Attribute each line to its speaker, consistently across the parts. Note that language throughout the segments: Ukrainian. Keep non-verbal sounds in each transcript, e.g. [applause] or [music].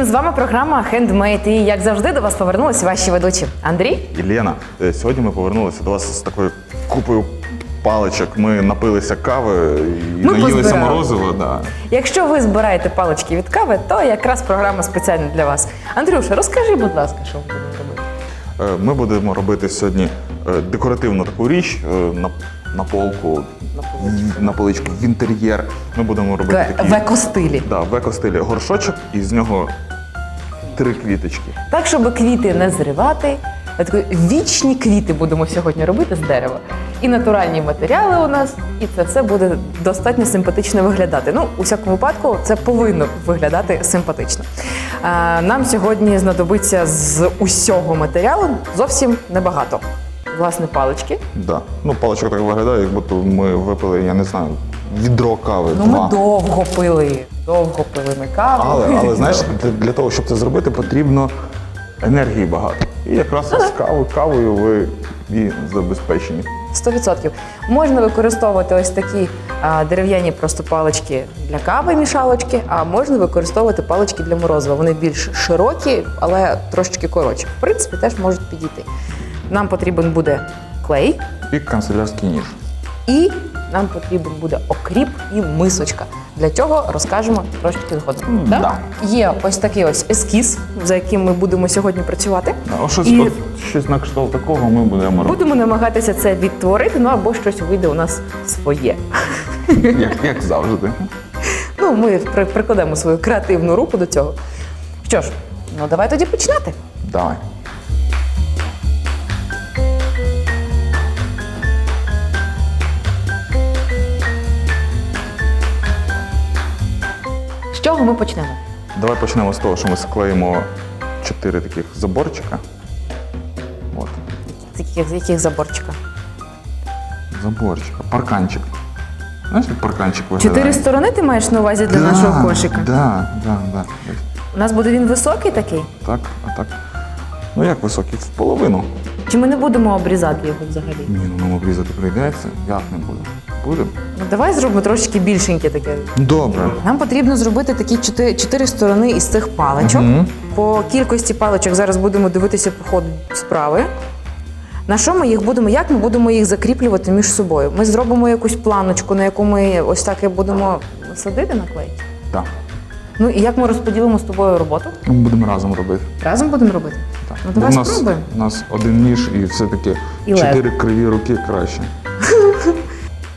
Speaker 1: Усім! З вами програма Handmade. І як завжди до вас повернулися ваші ведучі Андрій.
Speaker 2: І Лена, е, сьогодні ми повернулися до вас з такою купою паличок. Ми напилися кави і
Speaker 1: Ми
Speaker 2: наїлися
Speaker 1: позбирали.
Speaker 2: морозиво. Да.
Speaker 1: Якщо ви збираєте палички від кави, то якраз програма спеціальна для вас. Андрюша, розкажи, будь ласка, що ми будемо робити.
Speaker 2: Е, Ми будемо робити сьогодні е, декоративну таку річ на, на полку, на поличку в інтер'єр. Ми будемо робити такі
Speaker 1: в екостилі.
Speaker 2: да, в екостилі горшочок, і з нього три квіточки.
Speaker 1: Так, щоб квіти не зривати. Такі вічні квіти будемо сьогодні робити з дерева. І натуральні матеріали у нас, і це все буде достатньо симпатично виглядати. Ну, у всякому випадку, це повинно виглядати симпатично. Нам сьогодні знадобиться з усього матеріалу зовсім небагато. Власне, палички.
Speaker 2: Да. Ну, паличка так виглядає, як будто ми випили, я не знаю, відро кави.
Speaker 1: Ну,
Speaker 2: два.
Speaker 1: ми довго пили, довго пили каву.
Speaker 2: Але, але знаєш, [laughs] для, для того, щоб це зробити, потрібно енергії багато. І якраз з кавою, кавою ви і забезпечені.
Speaker 1: 100%. Можна використовувати ось такі а, дерев'яні просто палички для кави, мішалочки, а можна використовувати палички для морозива. Вони більш широкі, але трошечки коротші. В принципі, теж можуть підійти. Нам потрібен буде клей,
Speaker 2: І канцелярський ніж.
Speaker 1: і нам потрібен буде окріп і мисочка. Для цього розкажемо трошки згодом.
Speaker 2: Да.
Speaker 1: Так? Є ось такий ось ескіз, за яким ми будемо сьогодні працювати.
Speaker 2: А щось,
Speaker 1: І-
Speaker 2: от, щось на кшталт такого ми будемо робити.
Speaker 1: Будемо намагатися це відтворити, ну або щось вийде у нас своє. [laughs]
Speaker 2: Як, як завжди.
Speaker 1: Ну, ми при- прикладемо свою креативну руку до цього. Що ж, ну давай тоді починати.
Speaker 2: Давай.
Speaker 1: Чого ми почнемо?
Speaker 2: Давай почнемо з того, що ми склеїмо чотири таких заборчика. От.
Speaker 1: З яких, з яких заборчика?
Speaker 2: Заборчика. Парканчик. Знаєш, як парканчик виглядає?
Speaker 1: Чотири сторони ти маєш на увазі для
Speaker 2: Да,
Speaker 1: нашого кошика?
Speaker 2: Да, да, да.
Speaker 1: У нас буде він високий такий?
Speaker 2: Так, а так. Ну як високий? В половину.
Speaker 1: Чи ми не будемо обрізати його взагалі?
Speaker 2: Ні, ну нам обрізати прийдеться. Як не буде? Буде?
Speaker 1: Ну давай зробимо трошки більшеньке таке.
Speaker 2: Добре.
Speaker 1: Нам потрібно зробити такі чотири, чотири сторони із цих паличок.
Speaker 2: Мгм.
Speaker 1: По кількості паличок зараз будемо дивитися по ходу справи. На що ми їх будемо, як ми будемо їх закріплювати між собою? Ми зробимо якусь планочку, на яку ми ось так і будемо садити наклейки.
Speaker 2: Так.
Speaker 1: Ну і як ми розподілимо з тобою роботу?
Speaker 2: Ми будемо разом робити.
Speaker 1: Разом будемо робити?
Speaker 2: Так.
Speaker 1: Ну, давай
Speaker 2: в нас,
Speaker 1: спробуємо.
Speaker 2: У нас один ніж і все-таки
Speaker 1: І
Speaker 2: чотири криві руки краще. [laughs]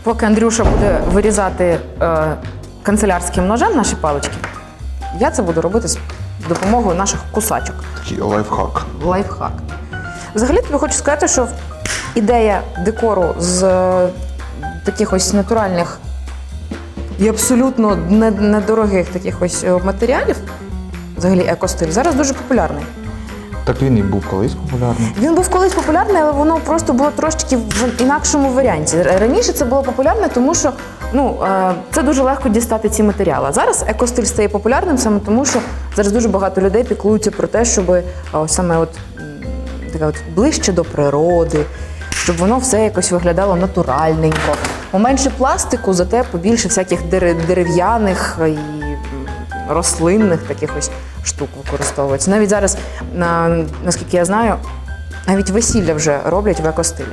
Speaker 1: Поки Андрюша буде вирізати е, канцелярським ножем наші палички, я це буду робити з допомогою наших кусачок.
Speaker 2: Такий лайфхак.
Speaker 1: Лайфхак. Взагалі тобі хочу сказати, що ідея декору з е, таких ось натуральних і абсолютно недорогих таких ось е, матеріалів, взагалі екостиль, зараз дуже популярний.
Speaker 2: Так він і був колись популярний.
Speaker 1: Він був колись популярний, але воно просто було трошечки в інакшому варіанті. Раніше це було популярне, тому що ну, е, це дуже легко дістати ці матеріали. Зараз екостиль стає популярним саме тому, що зараз дуже багато людей піклуються про те, щоб е, ось саме от, м, таке от ближче до природи, щоб воно все якось виглядало натуральненько. Поменше пластику, зате побільше всяких дере- дерев'яних і рослинних таких ось штук використовується. Навіть зараз, на, наскільки я знаю, навіть весілля вже роблять в екостилі.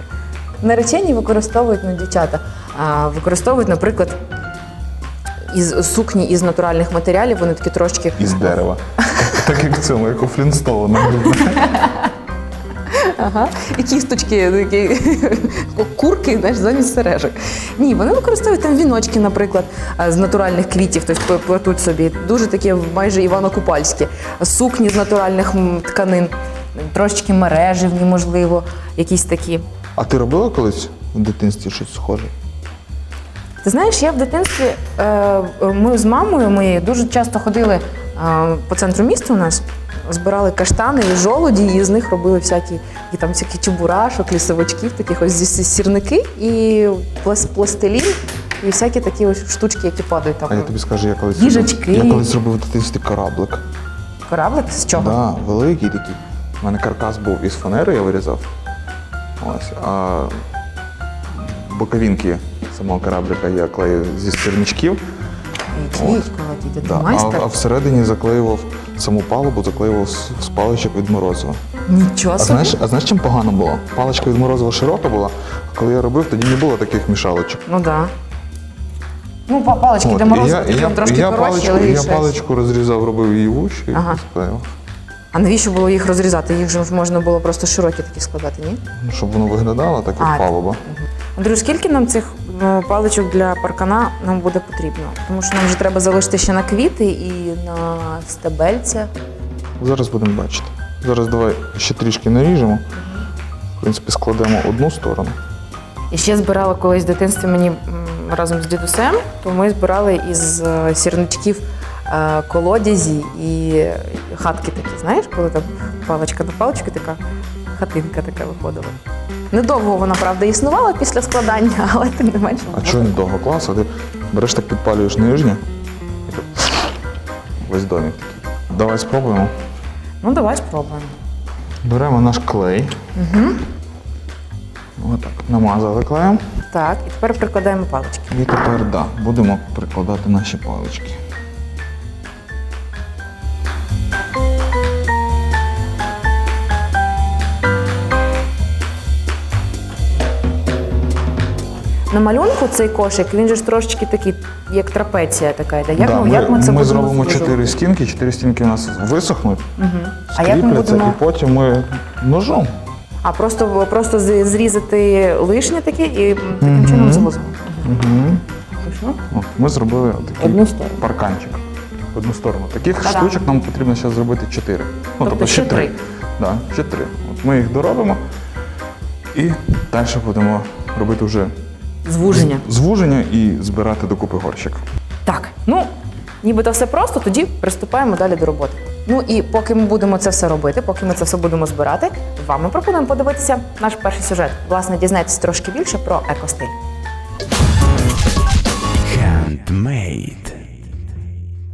Speaker 1: Наречені використовують ну, дівчата, а, використовують, наприклад, із сукні із натуральних матеріалів, вони такі трошки
Speaker 2: Із дерева. Так як в цьому, як у Флінстоуна. [laughs]
Speaker 1: Ага. І кісточки, такі [laughs] курки, знаєш, замість сережок. Ні, вони використовують там віночки, наприклад, е, з натуральних квітів, тобто плетуть собі. Дуже такі майже івано-купальські. Сукні з натуральних тканин, трошечки мережевні, можливо, якісь такі.
Speaker 2: А ти робила колись в дитинстві щось схоже?
Speaker 1: Ти знаєш, я в дитинстві, е, ми з мамою моєю дуже часто ходили е, по центру міста у нас, збирали каштани і жолуді, і з них робили всякі, і там всякі чебурашок, лісовичків, таких ось зі- сірники і плас- пластилін, і всякі такі ось штучки, які падають
Speaker 2: А я тобі скажу, я колись
Speaker 1: Їжачки.
Speaker 2: я колись зробив в дитинстві кораблик.
Speaker 1: Кораблик з чого?
Speaker 2: Да, великий такий. У мене каркас був із фанери, я вирізав. Ось. А боковинки самого кораблика я клеїв зі стірничків.
Speaker 1: Дідько, дідько, ти
Speaker 2: Да. А,
Speaker 1: майстер.
Speaker 2: а всередині заклеював саму палубу заклеював з, з паличок від морозива.
Speaker 1: Нічого
Speaker 2: А знаєш, а знаєш, чим погано було? Паличка від морозива широка була, а коли я робив, тоді не було таких мішалочок.
Speaker 1: Ну так. Да. Ну, па- палички
Speaker 2: От,
Speaker 1: для
Speaker 2: і
Speaker 1: морозу
Speaker 2: я, і я,
Speaker 1: трошки
Speaker 2: і я,
Speaker 1: коротші,
Speaker 2: паличку,
Speaker 1: але
Speaker 2: і я паличку розрізав, робив її в і
Speaker 1: Ага.
Speaker 2: склеїв.
Speaker 1: А навіщо було їх розрізати? Їх же ж можна було просто широкі такі складати, ні?
Speaker 2: Ну, щоб воно виглядало так,
Speaker 1: А,
Speaker 2: як палуба.
Speaker 1: Андрю, скільки нам цих ну, паличок для паркана нам буде потрібно? Тому що нам вже треба залишити ще на квіти і на стебельця.
Speaker 2: Зараз будемо бачити. Зараз давай ще трішки наріжемо. В принципі, складемо одну сторону.
Speaker 1: І ще збирала колись в дитинстві мені м, разом з дідусем, то ми збирали із е, сірничків е, колодязі і хатки такі, знаєш, коли там паличка на паличку така хатинка така виходила. Недовго вона, правда, існувала після складання, [laughs] але тим не менше.
Speaker 2: А чого недовго класу? Ти береш так підпалюєш нижнє. і так Весь домик такий. Давай спробуємо.
Speaker 1: Ну, давай спробуємо.
Speaker 2: Беремо наш клей. Угу. Отак. Намазали клеєм.
Speaker 1: Так, і тепер прикладаємо палички.
Speaker 2: І тепер да, будемо прикладати наші палички.
Speaker 1: На малюнку цей кошик, він же ж трошечки такий, як трапеція така йде. Як,
Speaker 2: да,
Speaker 1: ми, як ми це
Speaker 2: ми
Speaker 1: будемо
Speaker 2: зробимо чотири стінки, чотири стінки у нас висохнуть,
Speaker 1: А як ми
Speaker 2: скріпляться,
Speaker 1: будемо-
Speaker 2: і потім ми ножом.
Speaker 1: А просто, просто з- зрізати лишнє таке і таким чином завозимо.
Speaker 2: Угу. От, ми зробили такий
Speaker 1: Одну сторону.
Speaker 2: парканчик. В Одну сторону. Таких
Speaker 1: Та-дам.
Speaker 2: штучок нам потрібно зараз зробити чотири. Ну,
Speaker 1: Тобто ще три.
Speaker 2: Да, ще три. От ми їх доробимо і далі будемо робити вже
Speaker 1: Звуження.
Speaker 2: звуження і збирати докупи горщик.
Speaker 1: Так, ну нібито все просто, тоді приступаємо далі до роботи. Ну і поки ми будемо це все робити, поки ми це все будемо збирати, вам ми пропонуємо подивитися наш перший сюжет. Власне, дізнайтесь трошки більше про екостиль.
Speaker 3: Handmade.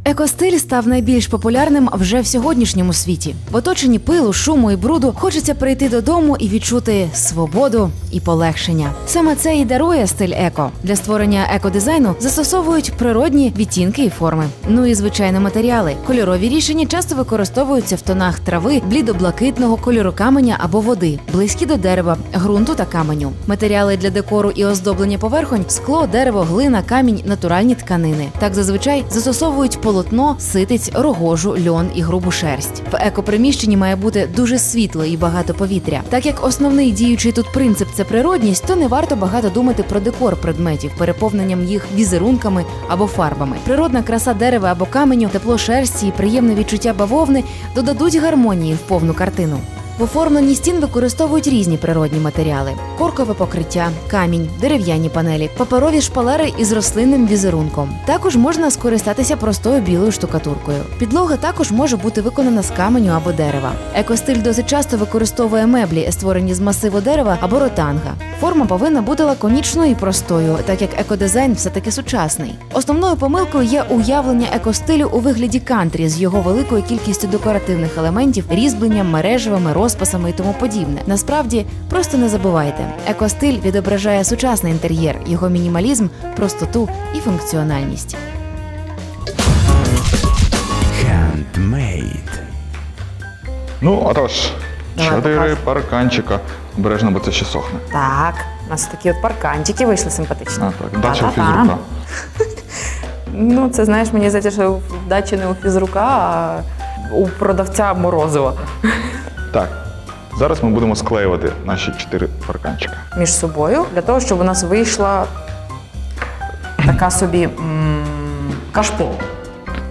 Speaker 4: Екостиль став найбільш популярним вже в сьогоднішньому світі. В оточенні пилу, шуму і бруду хочеться прийти додому і відчути свободу і полегшення. Саме це і дарує стиль еко. Для створення екодизайну застосовують природні відтінки і форми. Ну і звичайно, матеріали. Кольорові рішення часто використовуються в тонах трави, блідо-блакитного кольору каменя або води, близькі до дерева, ґрунту та каменю. Матеріали для декору і оздоблення поверхонь скло, дерево, глина, камінь, натуральні тканини. Так зазвичай застосовують полотно, ситиць, рогожу, льон і грубу шерсть. В екоприміщенні має бути дуже світло і багато повітря. Так як основний діючий тут принцип це природність, то не варто багато думати про декор предметів, переповненням їх візерунками або фарбами. Природна краса дерева або каменю, тепло шерсті і приємне відчуття бавовни додадуть гармонії в повну картину. В оформленні стін використовують різні природні матеріали: коркове покриття, камінь, дерев'яні панелі, паперові шпалери із рослинним візерунком. Також можна скористатися простою білою штукатуркою. Підлога також може бути виконана з каменю або дерева. Екостиль досить часто використовує меблі, створені з масиву дерева або ротанга. Форма повинна бути лаконічною і простою, так як екодизайн все таки сучасний. Основною помилкою є уявлення екостилю у вигляді кантрі з його великою кількістю декоративних елементів, різьбленням, мережевими, розписами і тому подібне. Насправді, просто не забувайте, екостиль відображає сучасний інтер'єр, його мінімалізм, простоту і функціональність.
Speaker 3: Handmade.
Speaker 2: Ну, отож,
Speaker 1: Давай,
Speaker 2: чотири
Speaker 1: показуй.
Speaker 2: парканчика. Обережно, бо це ще сохне.
Speaker 1: Так, у нас такі от парканчики вийшли симпатичні.
Speaker 2: А, так, дача
Speaker 1: Та-та-та.
Speaker 2: фізрука. [laughs]
Speaker 1: Ну, це знаєш, мені здається, що в дачі не у фізрука, а у продавця Морозова
Speaker 2: Так, зараз ми будемо склеювати наші чотири парканчика.
Speaker 1: між собою для того, щоб у нас вийшла така собі м, кашпо.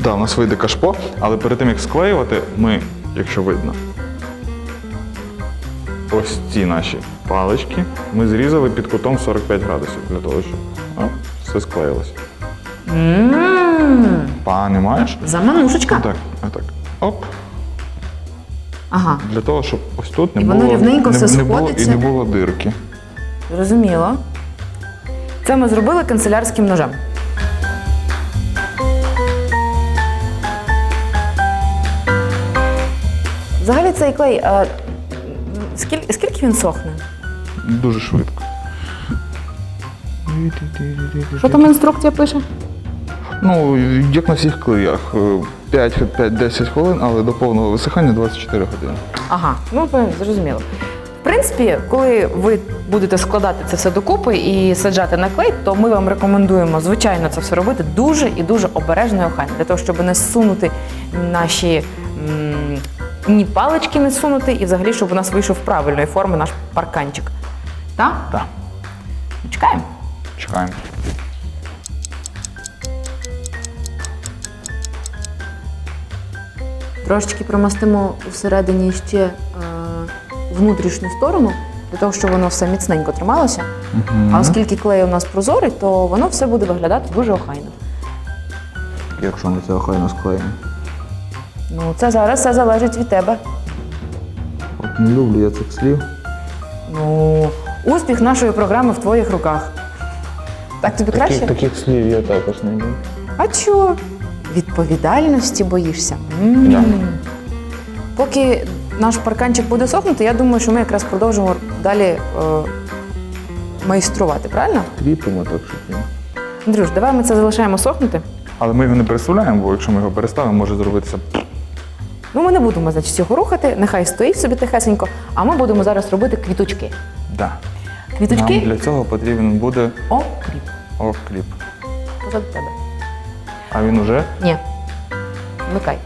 Speaker 2: Да, у нас вийде кашпо, але перед тим як склеювати, ми, якщо видно, ось ці наші палички ми зрізали під кутом 45 градусів для того, щоб о, все склеїлося.
Speaker 1: М,
Speaker 2: Пани маєш?
Speaker 1: Заманушечка.
Speaker 2: Отак, отак. Оп.
Speaker 1: Ага,
Speaker 2: Для того, щоб ось тут не
Speaker 1: І воно
Speaker 2: було,
Speaker 1: рівненько
Speaker 2: не,
Speaker 1: все
Speaker 2: не було і
Speaker 1: сходиться.
Speaker 2: не було дирки.
Speaker 1: зрозуміло. Це ми зробили канцелярським ножем. Взагалі цей клей, а, скільки, скільки він сохне?
Speaker 2: Дуже швидко.
Speaker 1: Що там інструкція пише?
Speaker 2: Ну, як на всіх клеях. е, 5-10 хвилин, але до повного висихання 24 години.
Speaker 1: Ага, ну зрозуміло. В принципі, коли ви будете складати це все докупи і саджати на клей, то ми вам рекомендуємо, звичайно, це все робити дуже і дуже обережно і охайно, для того, щоб не сунути наші м, ні палички не сунути, і взагалі, щоб у нас вийшов правильної форми наш парканчик. Так?
Speaker 2: Так,
Speaker 1: Чекаємо.
Speaker 2: чекаємо.
Speaker 1: Трошечки промастимо всередині ще е, внутрішню сторону, для того, щоб воно все міцненько трималося. А оскільки клей у нас прозорий, то воно все буде виглядати дуже охайно.
Speaker 2: Якщо ми це охайно склеїмо.
Speaker 1: Ну, це зараз все залежить від тебе.
Speaker 2: От не люблю я цих слів.
Speaker 1: Ну, успіх нашої програми в твоїх руках. Так тобі краще?
Speaker 2: таких слів я також не люблю.
Speaker 1: А чого? Відповідальності боїшся. М. Поки наш парканчик буде сохнути, я думаю, що ми якраз продовжимо далі е, майструвати, правильно?
Speaker 2: Кріпимо так, щоб він.
Speaker 1: Андрюш, давай ми це залишаємо сохнути.
Speaker 2: Але ми його не переставляємо, бо якщо ми його переставимо, може зробитися.
Speaker 1: Ну, ми не будемо, значить, його рухати, нехай стоїть собі тихесенько, а ми будемо зараз робити квіточки.
Speaker 2: Да.
Speaker 1: Квіточки?
Speaker 2: Нам для цього потрібен буде
Speaker 1: О, кріп.
Speaker 2: окріп.
Speaker 1: Позаду тебе.
Speaker 2: А він уже
Speaker 1: Ні. Вмикай.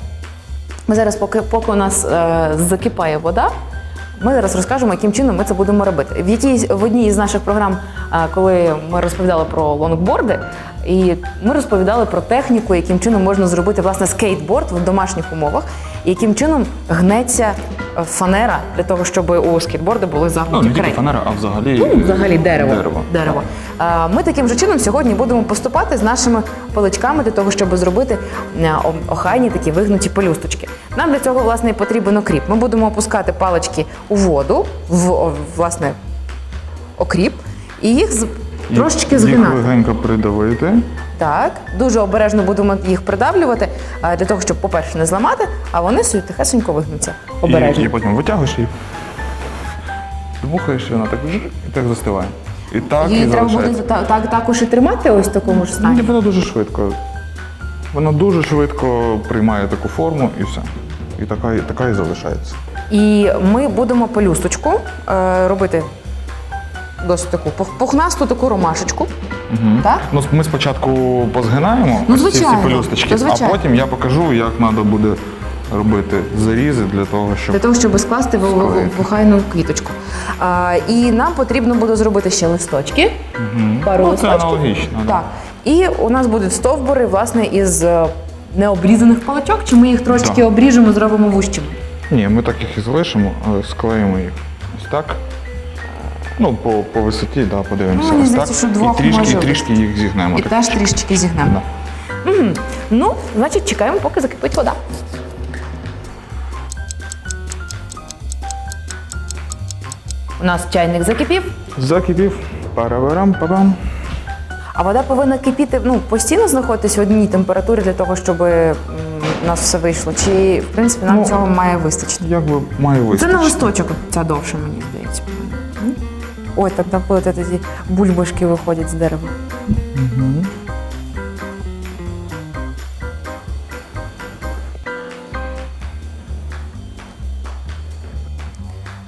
Speaker 1: Ми зараз, поки, поки у нас е, закипає вода, ми зараз розкажемо, яким чином ми це будемо робити. В, якій в одній із наших програм, е, коли ми розповідали про лонгборди, і ми розповідали про техніку, яким чином можна зробити власне скейтборд в домашніх умовах, і яким чином гнеться фанера для того, щоб у скейтборди були
Speaker 2: ну,
Speaker 1: загнуті
Speaker 2: не тільки фанера, а взагалі.
Speaker 1: Ну, взагалі дерево.
Speaker 2: Дерево.
Speaker 1: Дерево. А, Ми таким же чином сьогодні будемо поступати з нашими паличками для того, щоб зробити е, охайні такі вигнуті пелюсточки. Нам для цього власне і потрібен окріп. Ми будемо опускати палички у воду, в власне окріп, і їх трошечки
Speaker 2: Їх
Speaker 1: згинати.
Speaker 2: легенько придавити.
Speaker 1: Так, дуже обережно будемо їх придавлювати а, для того, щоб, по-перше, не зламати, а вони собі тихесенько вигнуться. Обережно.
Speaker 2: І, і потім витягуєш її. Дмухаєш, і вона так жик, і так застиває. І так,
Speaker 1: Її
Speaker 2: і
Speaker 1: треба буде
Speaker 2: залишається.
Speaker 1: так, так, також і тримати ось в такому ж
Speaker 2: Ні,
Speaker 1: стані.
Speaker 2: Воно дуже швидко. Воно дуже швидко приймає таку форму і все. І така, і така і залишається.
Speaker 1: І ми будемо пелюсточку е, робити досить таку пух- пухнасту таку ромашечку. Так?
Speaker 2: Ну, ми спочатку позгинаємо
Speaker 1: Ну,
Speaker 2: ось ці всі
Speaker 1: звичайно.
Speaker 2: пелюсточки,
Speaker 1: То
Speaker 2: а
Speaker 1: звичайно.
Speaker 2: потім я покажу, як треба буде робити зарізи для того, щоб.
Speaker 1: Для того, щоб скласти в, в, квіточку. А, і нам потрібно буде зробити ще листочки. Пару
Speaker 2: Ну, це
Speaker 1: листочків.
Speaker 2: аналогічно, да.
Speaker 1: Так. І у нас будуть стовбури, власне, із е, необрізаних паличок, чи ми їх трошечки
Speaker 2: Так.
Speaker 1: обріжемо, зробимо вущими.
Speaker 2: Ні, ми так їх і залишимо, але склеїмо їх ось так. Ну, по, по висоті, да, подивимося.
Speaker 1: Ну, мені
Speaker 2: ось
Speaker 1: здається, що двох
Speaker 2: і трішки,
Speaker 1: може
Speaker 2: трішки їх зігнемо.
Speaker 1: І
Speaker 2: так.
Speaker 1: теж трішечки зігнемо. Мгм. Ну, значить, чекаємо, поки закипить вода. У нас чайник закипів,
Speaker 2: Закипів. Парабарам, пабам.
Speaker 1: а вода повинна кипіти, ну, постійно знаходитись в одній температурі для того, щоб м, у нас все вийшло. Чи, в принципі, нам
Speaker 2: Ну,
Speaker 1: цього має вистачити?
Speaker 2: Як би має
Speaker 1: Це
Speaker 2: вистачити.
Speaker 1: на листочок ця довше, мені здається. М? Ой, там коли тоді бульбашки виходять з дерева.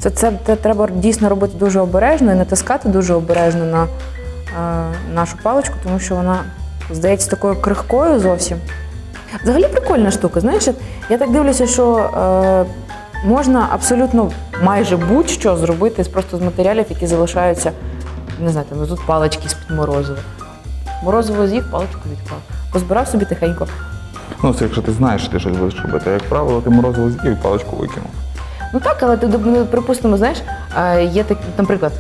Speaker 1: Це, це, це треба дійсно робити дуже обережно і натискати дуже обережно на е, нашу паличку, тому що вона здається такою крихкою зовсім. Взагалі прикольна штука. Знаєш, я так дивлюся, що е, можна абсолютно майже будь-що зробити просто з матеріалів, які залишаються, не знаю, там тут палички з-під морозива. Морозиво з'їв, паличку відклав. Позбирав собі тихенько.
Speaker 2: Ну, це якщо ти знаєш, що ти щось будеш робити. А як правило, ти морозиво з'їв і паличку викинув.
Speaker 1: Ну так, але ти ну, припустимо, знаєш, е, є такі, наприклад,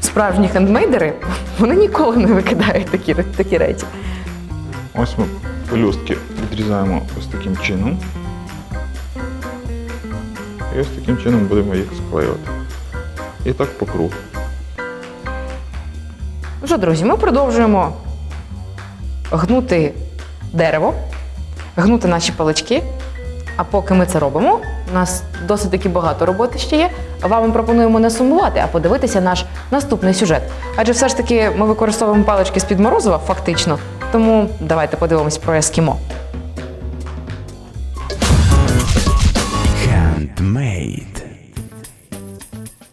Speaker 1: справжні хендмейдери, [laughs] вони ніколи не викидають такі, такі речі.
Speaker 2: Ось ми пелюстки відрізаємо ось таким чином. Ось таким чином будемо їх склеювати. І так по кругу.
Speaker 1: Ну що, друзі, ми продовжуємо гнути дерево, гнути наші палички. А поки ми це робимо, у нас досить таки багато роботи ще є. Вам пропонуємо не сумувати, а подивитися наш наступний сюжет. Адже все ж таки ми використовуємо палички з-під морозива, фактично. Тому давайте подивимось про ескімо.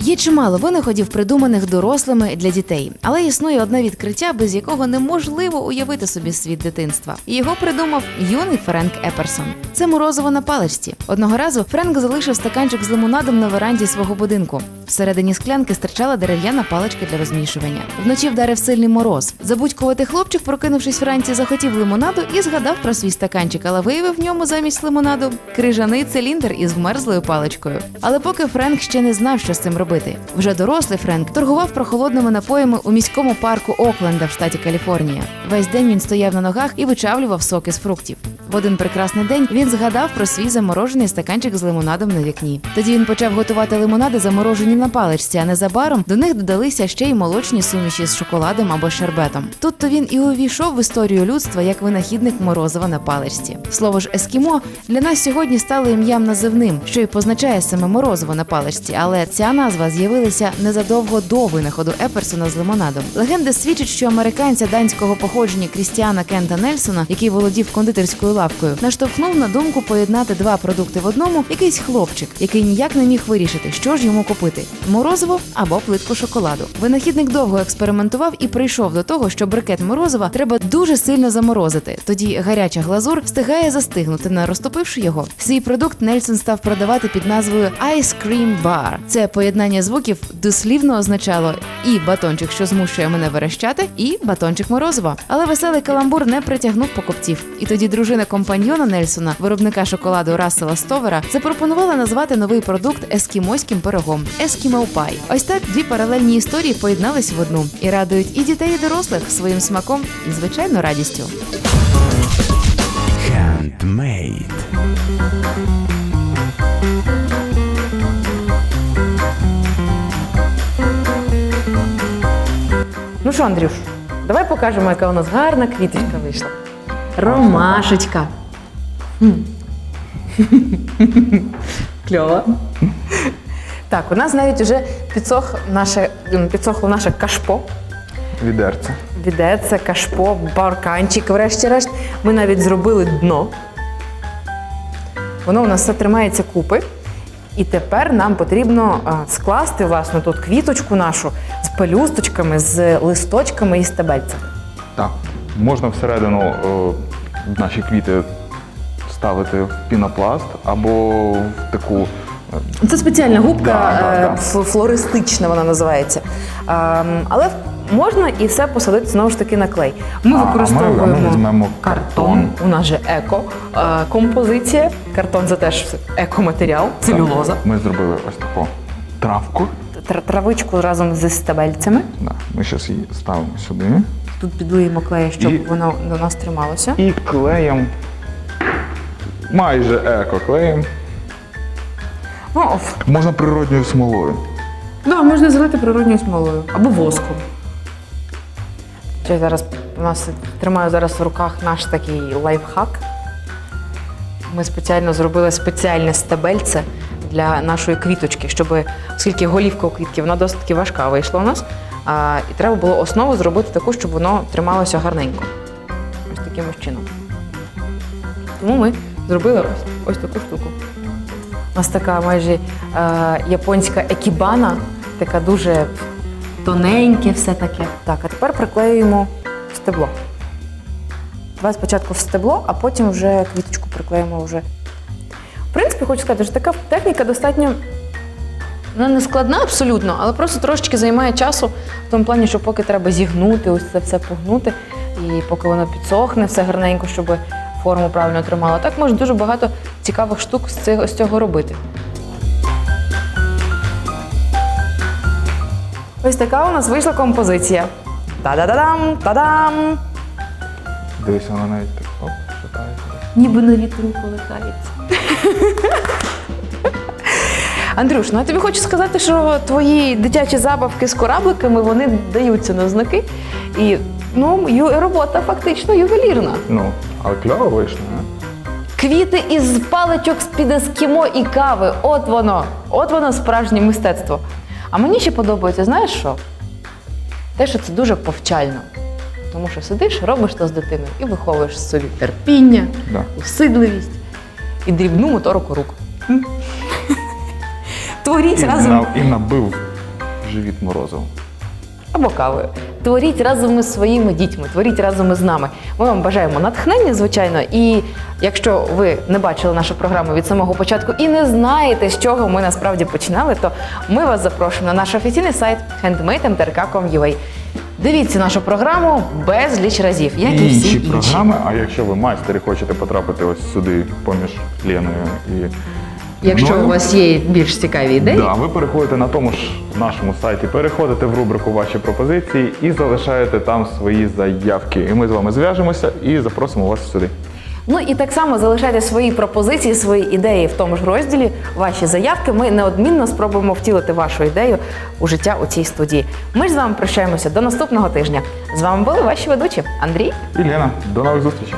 Speaker 4: Є чимало винаходів, придуманих дорослими для дітей, але існує одне відкриття, без якого неможливо уявити собі світ дитинства. Його придумав юний Френк Еперсон. Це морозиво на паличці. Одного разу Френк залишив стаканчик з лимонадом на веранді свого будинку. Всередині склянки стирчала дерев'яна паличка для розмішування. Вночі вдарив сильний мороз. Забудькуватий хлопчик, прокинувшись вранці, захотів лимонаду і згадав про свій стаканчик, але виявив в ньому замість лимонаду крижаний циліндр із вмерзлою паличкою. Але поки Френк ще не знав, що з цим робити. Вже дорослий Френк торгував прохолодними напоями у міському парку Окленда в штаті Каліфорнія. Весь день він стояв на ногах і вичавлював соки з фруктів. В один прекрасний день він згадав про свій заморожений стаканчик з лимонадом на вікні. Тоді він почав готувати лимонади, заморожені на паличці, а незабаром до них додалися ще й молочні суміші з шоколадом або шербетом. Тут то він і увійшов в історію людства як винахідник морозива на паличці. Слово ж ескімо для нас сьогодні стало ім'ям називним, що й позначає саме морозиво на паличці, але ця назва з'явилася незадовго до винаходу Еперсона з лимонадом. Легенди свідчать, що американця данського походження Крістіана Кента Нельсона, який володів кондитерською лавкою, наштовхнув на думку поєднати два продукти в одному якийсь хлопчик, який ніяк не міг вирішити, що ж йому купити: морозиво або плитку шоколаду. Винахідник довго експериментував і прийшов до того, що брикет морозива треба дуже сильно заморозити. Тоді гаряча глазур встигає застигнути, не розтопивши його. Свій продукт Нельсон став продавати під назвою Ice Cream Bar. Це поєднання звуків дослівно означало і батончик, що змушує мене верещати, і батончик морозива. Але веселий каламбур не притягнув покупців. І тоді дружина компаньйона Нельсона, виробника шоколаду Рассела Стовера, запропонувала назвати новий продукт ескімоським пирогом Eskimo Pie. Ось так дві паралельні історії поєднались в одну і радують і дітей, і дорослих своїм смаком і звичайно радістю.
Speaker 3: Handmade.
Speaker 1: Ну що, Андрюш, давай покажемо, яка у нас гарна квіточка вийшла. Ромашечка. [laughs] Кльово. Так, у нас навіть вже підсох наше, м, підсохло наше кашпо.
Speaker 2: Відерце.
Speaker 1: Відеться, кашпо, барканчик. Врешті-решт, ми навіть зробили дно. Воно у нас все тримається купи. І тепер нам потрібно а, скласти власне тут квіточку нашу з пелюсточками, з листочками і стебельцями.
Speaker 2: Можна всередину е, наші квіти ставити в пінопласт або в таку. е,
Speaker 1: Це спеціальна губка,
Speaker 2: Да, да,
Speaker 1: е,
Speaker 2: да.
Speaker 1: флористична вона називається. Ем, але можна і все посадити знову ж таки на клей. Ми
Speaker 2: А, ми-
Speaker 1: використовуємо
Speaker 2: а ми візьмемо
Speaker 1: картон.
Speaker 2: картон.
Speaker 1: У нас же еко е, композиція. Картон це теж екоматеріал, целюлоза.
Speaker 2: Ми зробили ось таку травку.
Speaker 1: Травичку разом зі стебельцями.
Speaker 2: Да. Ми зараз її ставимо сюди.
Speaker 1: Тут підлиємо клею, щоб
Speaker 2: І-
Speaker 1: воно до нас трималося.
Speaker 2: І клеєм. Майже еко клеєм.
Speaker 1: Ну, оф.
Speaker 2: Можна природньою смолою.
Speaker 1: Да, можна залити природньою смолою або воском. Я зараз у нас тримаю зараз в руках наш такий лайфхак. Ми спеціально зробили спеціальне стебельце для нашої квіточки, щоб, оскільки голівка у квітки вона досить таки важка вийшла у нас, і треба було основу зробити таку, щоб воно трималося гарненько. Ось таким ось чином. Тому ми зробили ось, ось таку штуку. У нас така майже е, японська екібана, така дуже тоненьке все таке. Так, а тепер приклеюємо стебло. Давай спочатку в стебло, а потім вже квіточку приклеїмо вже. В принципі, хочу сказати, що така техніка достатньо вона не складна абсолютно, але просто трошечки займає часу в тому плані, що поки треба зігнути, ось це все погнути, і поки воно підсохне, все гарненько, щоб форму правильно тримало. Так можна дуже багато цікавих штук з цього, з цього робити. Ось така у нас вийшла композиція. Та-да-да-дам! Та-дам!
Speaker 2: Дивися, вона навіть так оп, шатається.
Speaker 1: Ніби на вітру колихається. [laughs] Андрюш, ну я тобі хочу сказати, що твої дитячі забавки з корабликами вони даються на знаки. І ну, ю- робота фактично ювелірна.
Speaker 2: Ну, але кльово вийшло, не?
Speaker 1: Квіти із паличок з-під ескімо і кави. От воно, от воно справжнє мистецтво. А мені ще подобається, знаєш що? Те, що це дуже повчально. Тому що сидиш, робиш то з дитиною і виховуєш собі терпіння,
Speaker 2: Да.
Speaker 1: усидливість і дрібну моторику рук. Творіть
Speaker 2: І,
Speaker 1: разом.
Speaker 2: на- і набив живіт морозиво.
Speaker 1: або кавою. Творіть разом із своїми дітьми, творіть разом із нами. Ми вам бажаємо натхнення, звичайно. І якщо ви не бачили нашу програму від самого початку і не знаєте, з чого ми насправді починали, то ми вас запрошуємо на наш офіційний сайт handmade.mtrk.com.ua. Дивіться нашу програму безліч разів, як і,
Speaker 2: і
Speaker 1: всі
Speaker 2: інші програми. А якщо ви майстер і хочете потрапити ось сюди поміж Леною і
Speaker 1: Якщо
Speaker 2: мною,
Speaker 1: у вас є більш цікаві ідеї,
Speaker 2: Да, ви переходите на тому ж нашому сайті, переходите в рубрику Ваші пропозиції і залишаєте там свої заявки. І ми з вами зв'яжемося і запросимо вас сюди.
Speaker 1: Ну і так само залишайте свої пропозиції, свої ідеї в тому ж розділі, ваші заявки. Ми неодмінно спробуємо втілити вашу ідею у життя у цій студії. Ми ж з вами прощаємося до наступного тижня. З вами були ваші ведучі Андрій
Speaker 2: І Лена, до нових зустрічей!